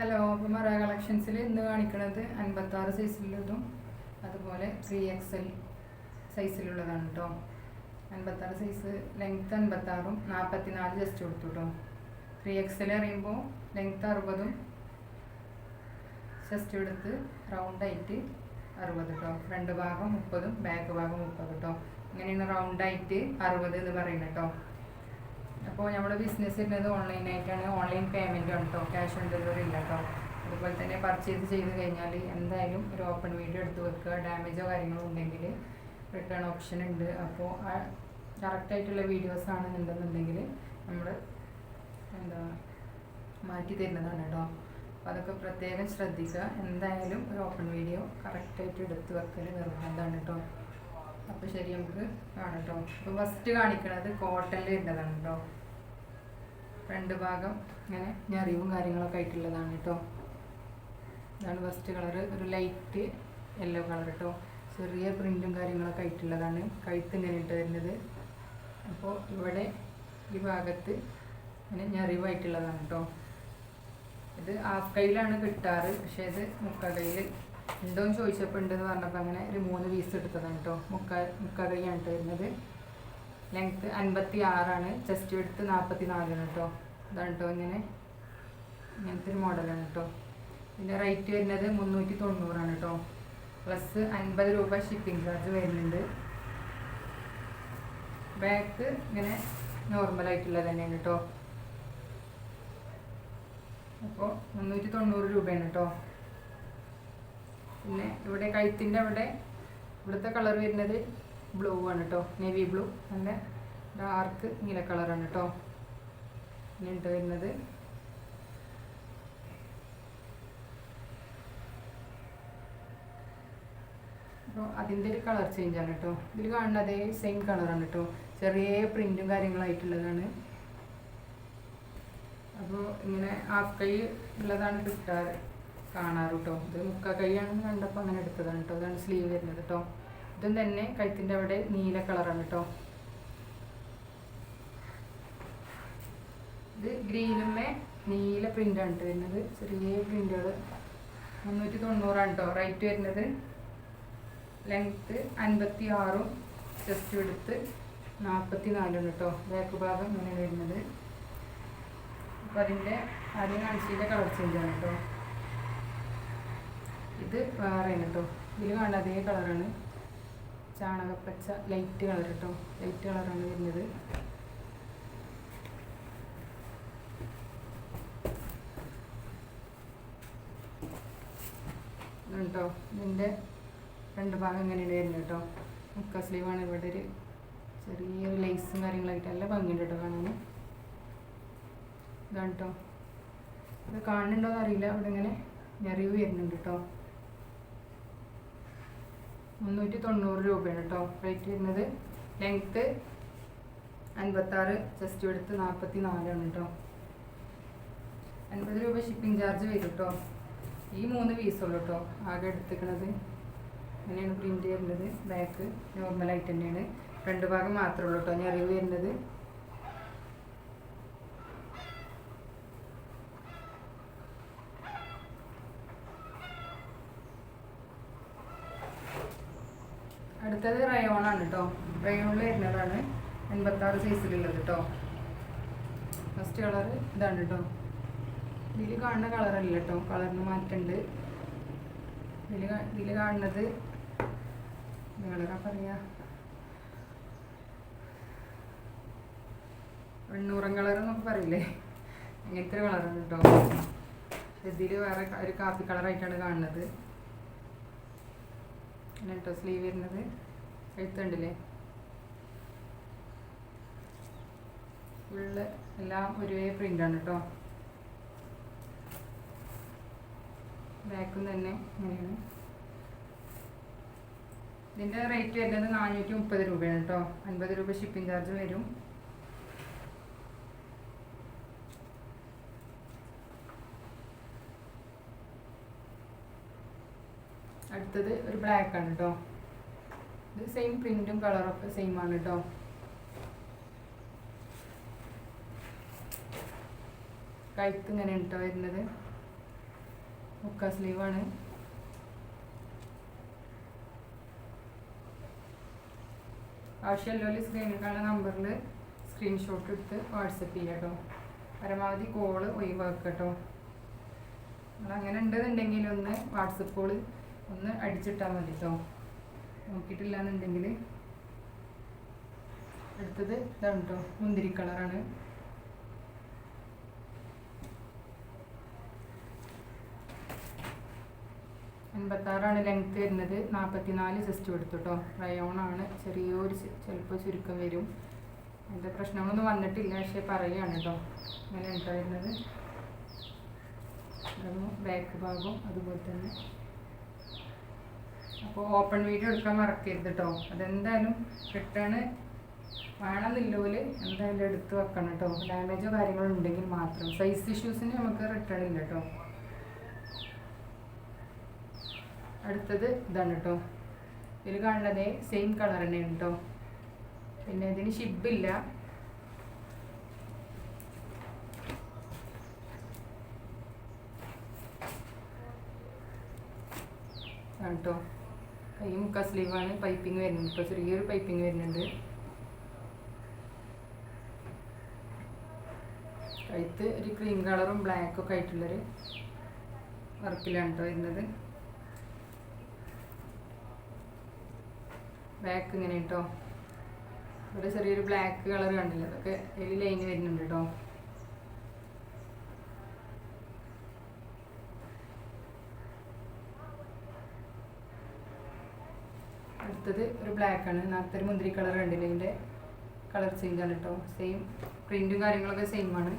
Hello അപ്പം മറ കളക്ഷൻസിൽ ഇന്ന് കാണിക്കുന്നത് അൻപത്താറ് സൈസിലുള്ളതും അതുപോലെ ത്രീ എക്സ് എൽ സൈസിലുള്ളതാണ് കേട്ടോ അൻപത്താറ് സൈസ് ലെങ്ത്ത് അൻപത്താറും നാൽപ്പത്തിനാല് ജസ്റ്റ് കൊടുത്തു കേട്ടോ ത്രീ എക്സ് എൽ അറിയുമ്പോൾ ലെങ്ത്ത് അറുപതും ജസ്റ്റ് എടുത്ത് റൗണ്ട് ആയിട്ട് അറുപത് കേട്ടോ ഫ്രണ്ട് ഭാഗം മുപ്പതും ബാക്ക് ഭാഗം മുപ്പത് കേട്ടോ ഇങ്ങനെയാണ് റൗണ്ട് ആയിട്ട് അറുപത് എന്ന് പറയുന്നത് കേട്ടോ അപ്പോൾ നമ്മുടെ ബിസിനസ് വരുന്നത് ഓൺലൈനായിട്ടാണ് ഓൺലൈൻ പേയ്മെന്റ് ആണ് കേട്ടോ ക്യാഷ് ഓൺ ഡെലിവറി ഇല്ല കേട്ടോ അതുപോലെ തന്നെ പർച്ചേസ് ചെയ്ത് കഴിഞ്ഞാൽ എന്തായാലും ഒരു ഓപ്പൺ വീഡിയോ എടുത്ത് വെക്കുക. ഡാമേജോ കാര്യങ്ങളോ ഉണ്ടെങ്കിൽ റിട്ടേൺ ഓപ്ഷൻ ഉണ്ട്. അപ്പോൾ ആ കറക്റ്റായിട്ടുള്ള വീഡിയോസ് ആണെന്നുണ്ടെന്നുണ്ടെങ്കിൽ നമ്മൾ എന്താ മാറ്റി തരുന്നതാണ് കേട്ടോ അപ്പോൾ അതൊക്കെ പ്രത്യേകം ശ്രദ്ധിക്കുക. എന്തായാലും ഒരു ഓപ്പൺ വീഡിയോ കറക്റ്റായിട്ട് എടുത്ത് വെക്കൽ നിർബന്ധമാണ് കേട്ടോ അപ്പോൾ ശരി നമുക്ക് കാണാം കേട്ടോ അപ്പോൾ ഫസ്റ്റ് കാണിക്കണത് കോട്ടണിൽ വരുന്നതാണ് കേട്ടോ രണ്ട് ഭാഗം ഇങ്ങനെ ഞെറിവും കാര്യങ്ങളൊക്കെ ആയിട്ടുള്ളതാണ് കേട്ടോ ഇതാണ് ഫസ്റ്റ് കളർ ഒരു ലൈറ്റ് യെല്ലോ കളർ കേട്ടോ ചെറിയ പ്രിന്റും കാര്യങ്ങളൊക്കെ ആയിട്ടുള്ളതാണ്. കഴുത്ത് ഇങ്ങനെ ഇട്ട് വരുന്നത്. അപ്പോൾ ഇവിടെ ഈ ഭാഗത്ത് ഇങ്ങനെ ഞെറിവായിട്ടുള്ളതാണ് കേട്ടോ ഇത് ഹാഫ് കയ്യിലാണ് കിട്ടാറ്. പക്ഷേ ഇത് മുക്കാ കയ്യിൽ ഉണ്ടോയെന്ന് ചോദിച്ചപ്പോൾ ഉണ്ടെന്ന് പറഞ്ഞപ്പോൾ അങ്ങനെ ഒരു മൂന്ന് പീസ് എടുത്തതാണ് കേട്ടോ മുക്കാൽ മുക്കാൽ കൈയാണ് വരുന്നത്. ലെങ്ത്ത് അൻപത്തി ആറാണ് ചെസ്റ്റ് എടുത്ത് നാൽപ്പത്തി നാലാണ് കേട്ടോ ഇതാണ് കേട്ടോ ഇങ്ങനെ. ഇങ്ങനത്തെ ഒരു മോഡലാണ് കേട്ടോ ഇതിന്റെ റേറ്റ് വരുന്നത് മുന്നൂറ്റി തൊണ്ണൂറാണ് കേട്ടോ പ്ലസ് അൻപത് രൂപ ഷിപ്പിംഗ് ചാർജ് വരുന്നുണ്ട്. ബാക്ക് ഇങ്ങനെ നോർമലായിട്ടുള്ളത് തന്നെയാണ് കേട്ടോ അപ്പോൾ മുന്നൂറ്റി തൊണ്ണൂറ് രൂപയാണ് കേട്ടോ പിന്നെ ഇവിടെ കഴുത്തിന്റെ അവിടെ ഇവിടുത്തെ കളർ വരുന്നത് ബ്ലൂ ആണ് കേട്ടോ നേവി ബ്ലൂ നല്ല ഡാർക്ക് നീല കളറാണ് കേട്ടോ പിന്നെ വരുന്നത്. അപ്പോൾ അതിന്റെ ഒരു കളർ ചേഞ്ച് ആണ് കേട്ടോ ഇതിൽ കാണുന്ന അതേ സെയിം കളറാണ് കേട്ടോ ചെറിയ പ്രിന്റും കാര്യങ്ങളായിട്ടുള്ളതാണ്. അപ്പോൾ ഇങ്ങനെ ഹാഫ് കൈ ഉള്ളതാണ് കിട്ടാറ്. കാണാറ് കേട്ടോ ഇത് മുക്കാ കൈയാണെന്ന് കണ്ടപ്പോൾ അങ്ങനെ എടുത്തതാണ് കേട്ടോ ഇതാണ് സ്ലീവ് വരുന്നത് കേട്ടോ ഇതും തന്നെ കഴുത്തിന്റെ അവിടെ നീല കളറാണ് കേട്ടോ ഇത് ഗ്രീനുമേ നീല പ്രിന്റാണ് കേട്ടോ വരുന്നത്. ചെറിയ പ്രിന്റുകൾ മുന്നൂറ്റി തൊണ്ണൂറാണ് കേട്ടോ റൈറ്റ് വരുന്നത്. ലെങ്ത്ത് അൻപത്തി ആറും ചെസ്റ്റ് എടുത്ത് നാൽപ്പത്തി നാലാണ് കേട്ടോ ബാക്ക് ഭാഗം ഇങ്ങനെ വരുന്നത്. അപ്പോൾ അതിന്റെ ആദ്യം കാണിച്ചതിന്റെ കളർ ചേഞ്ചാണ് കേട്ടോ ഇത് വേറെയാണ് കേട്ടോ ഇതിൽ കാണുന്ന അതേ കളറാണ്. ചാണകപ്പച്ച ലൈറ്റ് കളർ കേട്ടോ ലൈറ്റ് കളറാണ് വരുന്നത്. കേട്ടോ ഇതിന്റെ രണ്ട് ഭാഗം ഇങ്ങനെയാണ് വരുന്നത് കേട്ടോ മുക്ക സ്ലീവാണ് ഇവിടെ ഒരു ചെറിയൊരു ലൈസും കാര്യങ്ങളായിട്ട് നല്ല ഭംഗിയുണ്ട് കേട്ടോ കാണാൻ. ഇതാണ് കേട്ടോ ഇത് കാണുന്നുണ്ടോ എന്നറിയില്ല ഇവിടെ ഇങ്ങനെ ഞെറിവ് വരുന്നുണ്ട് കേട്ടോ മുന്നൂറ്റി തൊണ്ണൂറ് രൂപയാണ് കേട്ടോ റേറ്റ് വരുന്നത്. ലെങ്ത്ത് അൻപത്താറ് ചെസ്റ്റ് എടുത്ത് നാൽപ്പത്തി നാലാണ് കേട്ടോ. അൻപത് രൂപ ഷിപ്പിംഗ് ചാർജ് വരും കേട്ടോ. ഈ മൂന്ന് പീസുള്ളൂ കേട്ടോ ആകെ എടുത്തിക്കണത് അങ്ങനെയാണ് പ്രിന്റ് വരുന്നത്. ബാക്ക് നോർമലായിട്ട് തന്നെയാണ്. രണ്ട് ഭാഗം മാത്രമേ ഉള്ളൂ കേട്ടോ. ഞെറിവ് വരുന്നത് അടുത്തത് റയോൺ ആണ് കേട്ടോ റയോണിൽ വരുന്നതാണ് എൺപത്താറ് സൈസിലുള്ളത് കേട്ടോ ഫസ്റ്റ് കളർ ഇതാണ് കേട്ടോ ഇതിൽ കാണുന്ന കളറല്ല കേട്ടോ കളറിന് മാറ്റമുണ്ട് ഇതിൽ ഇതിൽ കാണുന്നത് കളറാ പറയാ? വെണ്ണൂറൻ കളർ എന്നൊക്കെ പറയില്ലേ? അങ്ങനത്തെ ഒരു കളറാണ് കേട്ടോ ഇതിൽ വേറെ ഒരു കാപ്പി കളറായിട്ടാണ് കാണുന്നത്. അങ്ങനെ കേട്ടോ സ്ലീവ് വരുന്നത്. എഴുത്തുണ്ടല്ലേ? ഫുള്ള് എല്ലാം ഒരേ പ്രിന്റാണ് കേട്ടോ ബാക്കും തന്നെ ഇങ്ങനെയാണ്. ഇതിന്റെ റേറ്റ് വരുന്നത് നാനൂറ്റി മുപ്പത് രൂപയാണ് കേട്ടോ അൻപത് രൂപ ഷിപ്പിംഗ് ചാർജ് വരും. അടുത്തത് ഒരു ബ്ലാക്ക് ആണ് കേട്ടോ ഇത് സെയിം പ്രിന്റും കളറൊക്കെ സെയിം ആണ് കേട്ടോ കൈക്ക് ഇങ്ങനെ കേട്ടോ വരുന്നത്. മുക്ക സ്ലീവാണ് ആവശ്യമല്ലോ സ്ക്രീനിൽ കാണുന്ന നമ്പറിൽ സ്ക്രീൻഷോട്ട് എടുത്ത് വാട്സപ്പ് ചെയ്യാം കേട്ടോ പരമാവധി കോൾ ഒഴിവാക്കുക കേട്ടോ നിങ്ങൾ അങ്ങനെ ഉണ്ടെന്നുണ്ടെങ്കിൽ ഒന്ന് വാട്സപ്പ് കോൾ ഒന്ന് അടിച്ചിട്ടാൽ മതി കേട്ടോ നോക്കിയിട്ടില്ല എന്നുണ്ടെങ്കിൽ അടുത്തത് ഇതാണ് കേട്ടോ മുന്തിരി കളറാണ്. എൺപത്താറാണ് ലെങ്ത്ത് വരുന്നത്. നാൽപ്പത്തിനാല് ജസ്റ്റ് എടുത്തു കേട്ടോ റയോണാണ് ചെറിയൊരു ചിലപ്പോൾ ചുരുക്കം വരും. അതിന്റെ പ്രശ്നങ്ങളൊന്നും വന്നിട്ടില്ല പക്ഷേ പറയുകയാണ് കേട്ടോ അങ്ങനെ ഉണ്ടായിരുന്നത് ബാക്ക് ഭാഗം അതുപോലെ തന്നെ. അപ്പോൾ ഓപ്പൺ വീഡിയോ എടുക്കാൻ മറക്കരുത് കേട്ടോ അതെന്തായാലും റിട്ടേൺ വേണമെന്നില്ലോൽ എന്തായാലും എടുത്ത് വെക്കണം കേട്ടോ ഡാമേജോ കാര്യങ്ങളോ ഉണ്ടെങ്കിൽ മാത്രം. സൈസ് ഇഷ്യൂസിന് നമുക്ക് റിട്ടേൺ ഇല്ല കേട്ടോ അടുത്തത് ഇതാണ് കേട്ടോ ഇതിൽ കാണുന്നത് സെയിം കളർ തന്നെയാണ് കേട്ടോ പിന്നെ ഇതിന് ഷിബില്ല കേട്ടോ കൈ മുക്കാ സ്ലീവാണ് പൈപ്പിംഗ് വരുന്നത്. ഇപ്പോൾ ചെറിയൊരു പൈപ്പിംഗ് വരുന്നുണ്ട്. കഴുത്ത് ഒരു ക്രീം കളറും ബ്ലാക്കും ഒക്കെ ആയിട്ടുള്ളൊരു വർക്കിലാണ് കേട്ടോ വരുന്നത്. ബാക്ക് ഇങ്ങനെ കേട്ടോ ഇവിടെ ചെറിയൊരു ബ്ലാക്ക് കളർ കണ്ടില്ല? അതൊക്കെ ഈ ലൈൻ വരുന്നുണ്ട് കേട്ടോ അടുത്തത് ഒരു ബ്ലാക്ക് ആണ്. നേരത്തെ ഒരു മുന്തിരി കളർ കണ്ടില്ല? ഇതിന്റെ കളർ ചേഞ്ച് ആണ് കേട്ടോ സെയിം പ്രിന്റും കാര്യങ്ങളൊക്കെ സെയിം ആണ്.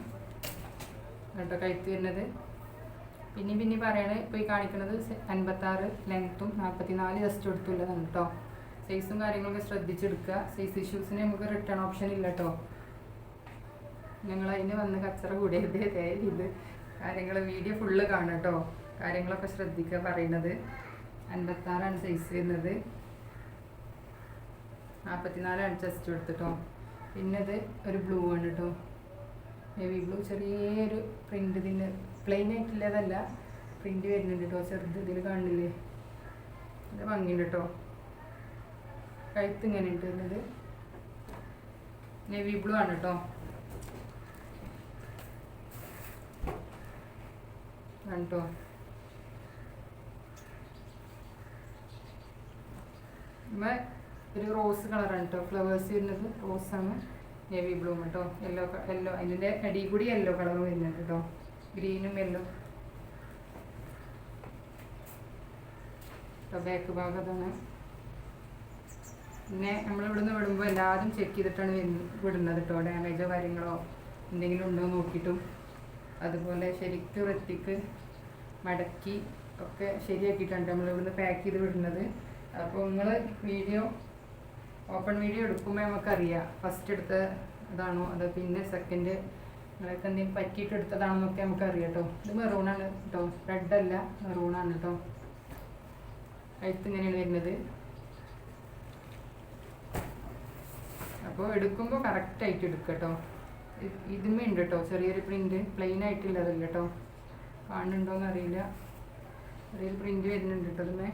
കേട്ടോ കഴുത്ത് വരുന്നത്. പിന്നെയും പിന്നെ പറയണത് ഇപ്പോൾ ഈ കാണിക്കുന്നത് അൻപത്താറ് ലെങ്ത്തും നാൽപ്പത്തി നാല് ജസ്റ്റ് കൊടുത്തുള്ളതാണ് കേട്ടോ സൈസും കാര്യങ്ങളൊക്കെ ശ്രദ്ധിച്ചെടുക്കുക. സൈസ് ഇഷ്യൂസിന് നമുക്ക് റിട്ടേൺ ഓപ്ഷൻ ഇല്ല കേട്ടോ ഞങ്ങൾ അതിന് വന്ന് കച്ചറ കൂടിയത് ഇത്. കാര്യങ്ങൾ വീഡിയോ ഫുള്ള് കാണാം കേട്ടോ കാര്യങ്ങളൊക്കെ ശ്രദ്ധിക്കുക പറയുന്നത് അൻപത്താറാണ് സൈസ് വരുന്നത്. നാൽപ്പത്തിനാലാണ് ചെസ്റ്റ് എടുത്തിട്ടോ. പിന്നെ ഇത് ഒരു ബ്ലൂ ആണ് കേട്ടോ നേവി ബ്ലൂ ചെറിയൊരു പ്രിന്റ് ഇതിന്റെ പ്ലെയിൻ ആയിട്ടുള്ളതല്ല പ്രിന്റ് വരുന്നുണ്ട് കേട്ടോ ചെറുത് ഇതിൽ കാണില്ലേ? അത് ഭംഗിയുണ്ട് കേട്ടോ കഴുത്ത് ഇങ്ങനെ ഉണ്ട് വരുന്നത് നേവി ബ്ലൂ ആണ് കേട്ടോ കണ്ടോ ഒരു റോസ് കളറാണ് കേട്ടോ ഫ്ലവേഴ്സ് വരുന്നത് റോസാണ് നേവി ബ്ലൂ കേട്ടോ യെല്ലോ യെല്ലോ അതിന്റെ അടി കൂടി യെല്ലോ കളർ വരുന്നുണ്ട് കേട്ടോ ഗ്രീനും യെല്ലോ ബാക്ക് ഭാഗത്താണ് പിന്നെ നമ്മൾ ഇവിടുന്ന് വിടുമ്പോൾ എല്ലാതും ചെക്ക് ചെയ്തിട്ടാണ് വിടുന്നത് കേട്ടോ ഡാമേജോ കാര്യങ്ങളോ എന്തെങ്കിലും ഉണ്ടോ നോക്കിയിട്ടും. അതുപോലെ ശരിക്കും വൃത്തിക്ക് മടക്കി ഒക്കെ ശരിയാക്കിയിട്ടാണ് നമ്മൾ ഇവിടുന്ന് പാക്ക് ചെയ്ത് വിടുന്നത്. അപ്പോൾ നിങ്ങൾ വീഡിയോ ഓപ്പൺ വീഡിയോ എടുക്കുമ്പോൾ നമുക്കറിയാം. ഫസ്റ്റ് എടുത്ത ഇതാണോ? അത് പിന്നെ സെക്കൻഡ് നിങ്ങൾക്ക് എന്തെങ്കിലും പറ്റിയിട്ട് എടുത്തതാണെന്നൊക്കെ നമുക്കറിയാം കേട്ടോ ഇത് മെറൂണാണ് കേട്ടോ അല്ല മെറൂണാണ് കേട്ടോ കഴുത്ത് ഇങ്ങനെയാണ് വരുന്നത്. അപ്പോൾ എടുക്കുമ്പോൾ കറക്റ്റായിട്ട് എടുക്കുക കേട്ടോ ഇതിന്മേ ഉണ്ട് കേട്ടോ ചെറിയൊരു പ്രിന്റ് പ്ലെയിൻ ആയിട്ടുള്ളതല്ല കേട്ടോ കാണുന്നുണ്ടോയെന്ന് അറിയില്ല ചെറിയൊരു പ്രിന്റ് വരുന്നുണ്ട് കേട്ടോ ഇതിന്മേ.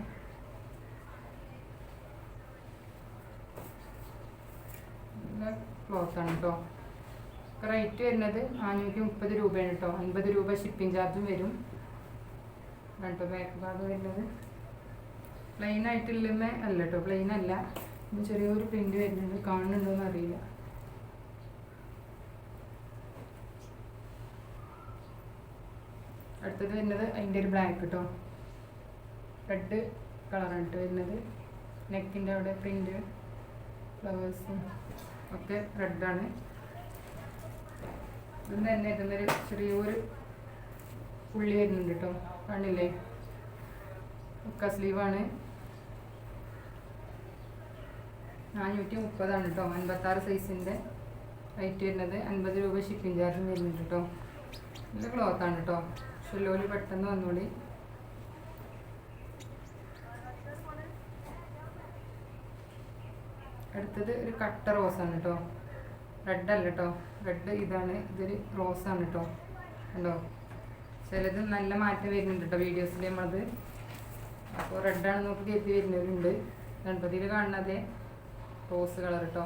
ക്ലോത്താണ് കേട്ടോ റേറ്റ് വരുന്നത് നാനൂറ്റി മുപ്പത് രൂപയാണ് കേട്ടോ അൻപത് രൂപ ഷിപ്പിംഗ് ചാർജും വരും. കേട്ടോ ബാക്ക് ഭാഗം വരുന്നത് പ്ലെയിൻ ആയിട്ടുള്ളമേ അല്ല കേട്ടോ പ്ലെയിൻ അല്ല. ചെറിയൊരു പ്രിന്റ് വരുന്നുണ്ട്. കാണുന്നുണ്ടോന്ന് അറിയില്ല. അടുത്തത് വരുന്നത് അതിന്റെ ഒരു ബ്ലാക്ക് കേട്ടോ റെഡ് കളറാണ് കേട്ടോ വരുന്നത്. നെക്കിന്റെ അവിടെ പ്രിന്റ് ഫ്ലവേഴ്സും ഒക്കെ റെഡാണ് ഇതും തന്നെ ഇതൊന്നൊരു ചെറിയൊരു പുള്ളി വരുന്നുണ്ട് കേട്ടോ. കാണില്ലേ ഒക്ക സ്ലീവാണ് നാനൂറ്റി മുപ്പതാണ് കേട്ടോ. അൻപത്താറ് സൈസിന്റെ റേറ്റ് വരുന്നത്. അൻപത് രൂപ ഷിപ്പിംഗ് ചാർജും വരുന്നുണ്ട് കേട്ടോ. നല്ല ക്ലോത്താണ് കേട്ടോ. ഷെല്ലോൽ പെട്ടെന്ന് വന്നോളി. അടുത്തത് ഒരു കട്ട ആണ് കേട്ടോ റെഡ് അല്ല കേട്ടോ റെഡ് ഇതാണ്. ഇതൊരു ആണ് കേട്ടോ കണ്ടോ? ചിലത് നല്ല മാറ്റം വരുന്നുണ്ട് കേട്ടോ വീഡിയോസിൽ നമ്മളത്. അപ്പോൾ റെഡാണ് നോക്കി കയറ്റി വരുന്നവരുണ്ട്. ഗണപതിയിൽ കാണുന്നത് റോസ് കളർ കേട്ടോ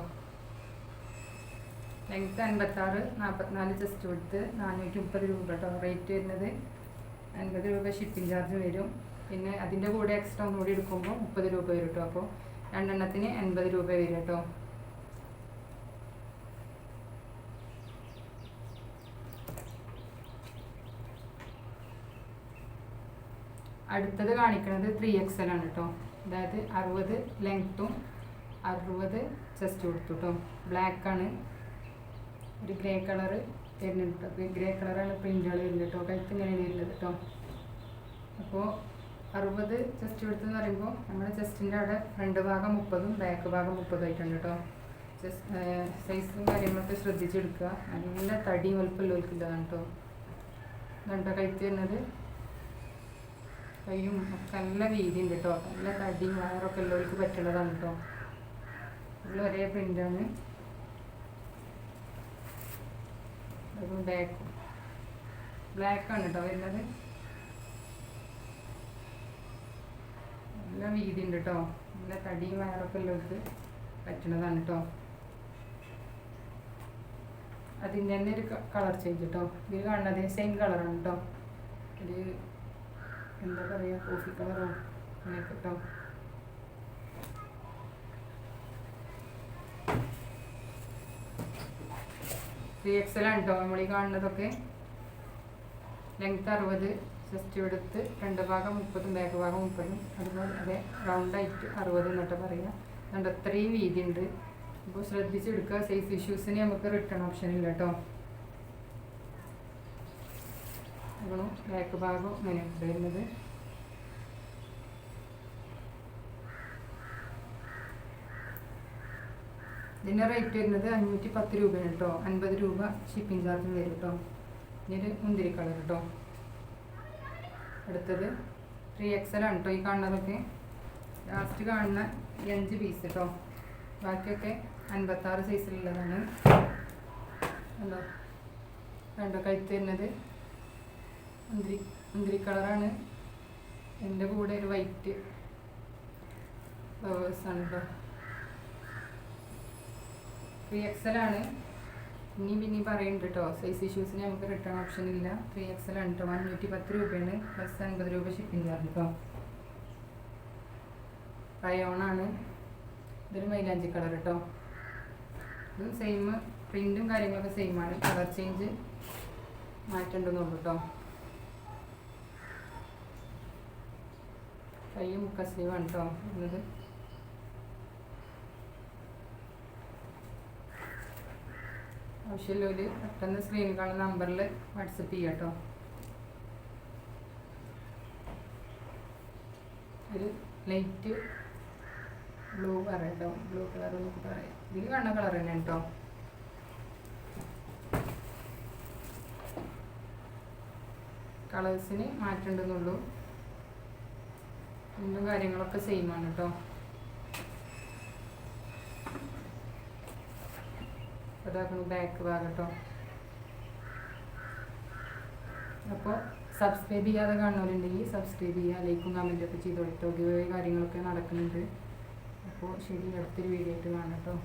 ലെങ്ത്ത് അൻപത്താറ് നാൽപ്പത്തിനാല് ചെസ്റ്റ് കൊടുത്ത് നാനൂറ്റി മുപ്പത് രൂപ കേട്ടോ റേറ്റ് വരുന്നത്. അൻപത് രൂപ ഷിപ്പിംഗ് ചാർജ് വരും. പിന്നെ അതിന്റെ കൂടെ എക്സ്ട്രാ ഒന്നുകൂടി എടുക്കുമ്പോൾ മുപ്പത് രൂപ വരും കേട്ടോ അപ്പോൾ രണ്ടെണ്ണത്തിന് എൺപത് രൂപ വരും കേട്ടോ. അടുത്തത് കാണിക്കുന്നത് ത്രീ എക്സൽ ആണ് കേട്ടോ. അതായത് അറുപത് ലെങ്ത്തും അറുപത് ചെസ്റ്റ് കൊടുത്തു കേട്ടോ. ബ്ലാക്ക് ആണ്. ഒരു ഗ്രേ കളറ് വരുന്നുണ്ട്. ഗ്രേ കളറാണ് പ്രിന്റുകൾ വരുന്നത് കേട്ടോ. കഴുത്ത് ഇങ്ങനെ വരുന്നത് കേട്ടോ. അപ്പോൾ അറുപത് ചെസ്റ്റ് കൊടുത്തെന്ന് പറയുമ്പോൾ നമ്മുടെ ചെസ്റ്റിന്റെ അവിടെ ഫ്രണ്ട് ഭാഗം മുപ്പതും ബാക്ക് ഭാഗം മുപ്പതും ആയിട്ടുണ്ട് കേട്ടോ സൈസും കാര്യങ്ങളൊക്കെ ശ്രദ്ധിച്ചെടുക്കുക. നല്ല തടി വലുപ്പമുള്ളവർക്കില്ലതാണ് കേട്ടോ ഇതുണ്ടോ കഴുത്തി വരുന്നത്? കയ്യും ഒക്കെ നല്ല വീതി ഉണ്ട് കേട്ടോ നല്ല തടിയും വയറൊക്കെ ഉള്ളവർക്ക് പറ്റുന്നതാണ് കേട്ടോ ഉള്ള ഒരേ പ്രിന്റാണ് അതും ബാക്കും ബ്ലാക്കാണ് കേട്ടോ വരുന്നത്. നല്ല വീതി ഉണ്ട് കേട്ടോ നല്ല തടിയും വയറൊക്കെ ഉള്ളവർക്ക് പറ്റണതാണ് കേട്ടോ അതിന്റെ തന്നെ ഒരു കളർ ചേഞ്ച് കേട്ടോ ഇത് കാണുന്നത് സെയിം കളറാണ് കേട്ടോ ഒരു എന്താ പറയുക കോഫി കളറോ അങ്ങനെ കേട്ടോ ത്രീ എക്സൽ ആണ് കേട്ടോ നമ്മൾ ഈ കാണുന്നതൊക്കെ. ലെങ്ത് അറുപത്. ചെസ്റ്റ് എടുത്ത് രണ്ട് ഭാഗം മുപ്പതും ബാക്ക് ഭാഗം മുപ്പതും. അതുപോലെ അതെ റൗണ്ടായിട്ട് അറുപത് എന്നിട്ട് പറയുക അതുകൊണ്ട് അത്രയും വീതി ഉണ്ട് അപ്പോൾ ശ്രദ്ധിച്ചെടുക്കുക സൈസ് ഇഷ്യൂസിന് നമുക്ക് റിട്ടേൺ ഓപ്ഷൻ ഇല്ല കേട്ടോ. അപ്പോൾ ബാക്ക് ഭാഗം ഇങ്ങനെ വരുന്നത്. ഇതിന്റെ റേറ്റ് വരുന്നത് അഞ്ഞൂറ്റി പത്ത് രൂപയാണ് കേട്ടോ. അൻപത് രൂപ ഷിപ്പിംഗ് ചാർജ് വരും കേട്ടോ. ഇതിന്റെ മുന്തിരി കളർ കേട്ടോ. അടുത്തത് ത്രീ ആണ് കേട്ടോ ഈ കാണുന്നതൊക്കെ. ലാസ്റ്റ് കാണുന്ന ഈ അഞ്ച് പീസ് കേട്ടോ ബാക്കിയൊക്കെ അൻപത്താറ് സൈസിലുള്ളതാണ് കണ്ടോ? കണ്ടോ കഴുത്ത് വരുന്നത്? മുന്തിരി മുന്തിരി കളറാണ് എന്റെ കൂടെ ഒരു വൈറ്റ് ഫ്ലവേഴ്സാണ് കേട്ടോ ത്രീ ആണ്. ഇനി പിന്നെ പറയുന്നുണ്ട് കേട്ടോ സൈസ് ഇഷ്യൂസിന് നമുക്ക് റിട്ടേൺ ഓപ്ഷൻ ഇല്ല. ത്രീ എക്സൽ ആണ് കേട്ടോ അഞ്ഞൂറ്റി പത്ത് രൂപയാണ്. പ്ലസ് അൻപത് രൂപ ഷിപ്പിംഗ് ചാർജ് കേട്ടോ റയോണാണ് ഇതൊരു മൈലാഞ്ചി കളർ കേട്ടോ ഇതും സെയിം പ്രിന്റും കാര്യങ്ങളൊക്കെ സെയിം ആണ്. കളർ ചേഞ്ച് മാറ്റണ്ടെന്നുള്ളൂ കേട്ടോ കയ്യും മുക്ക സ്ലീവാണ് കേട്ടോ എന്നത് ആവശ്യമുള്ളവർ പെട്ടെന്ന് സ്ക്രീനിൽ കാണുന്ന നമ്പറിൽ വാട്സപ്പ് ചെയ്യാം കേട്ടോ ഒരു ലൈറ്റ് ബ്ലൂ പറയാം കേട്ടോ ബ്ലൂ കളർ എന്നൊക്കെ പറയാം. ഇതിൽ കാണുന്ന കളർ തന്നെ കേട്ടോ കളേഴ്സിന് മാറ്റണ്ടെന്നുള്ളൂ എന്തും കാര്യങ്ങളൊക്കെ സെയിം ആണ് കേട്ടോ അതാക്കണം ബാക്ക് ഭാഗട്ടോ അപ്പോൾ സബ്സ്ക്രൈബ് ചെയ്യാതെ കാണുന്നവരുണ്ടെങ്കിൽ സബ്സ്ക്രൈബ് ചെയ്യുക ലൈക്കും ഒക്കെ ചെയ്തോളിട്ടോ ഗിവ് കാര്യങ്ങളൊക്കെ നടക്കുന്നുണ്ട്. അപ്പോൾ ശരി അടുത്തൊരു വീഡിയോ ആയിട്ട് കാണാം കേട്ടോ.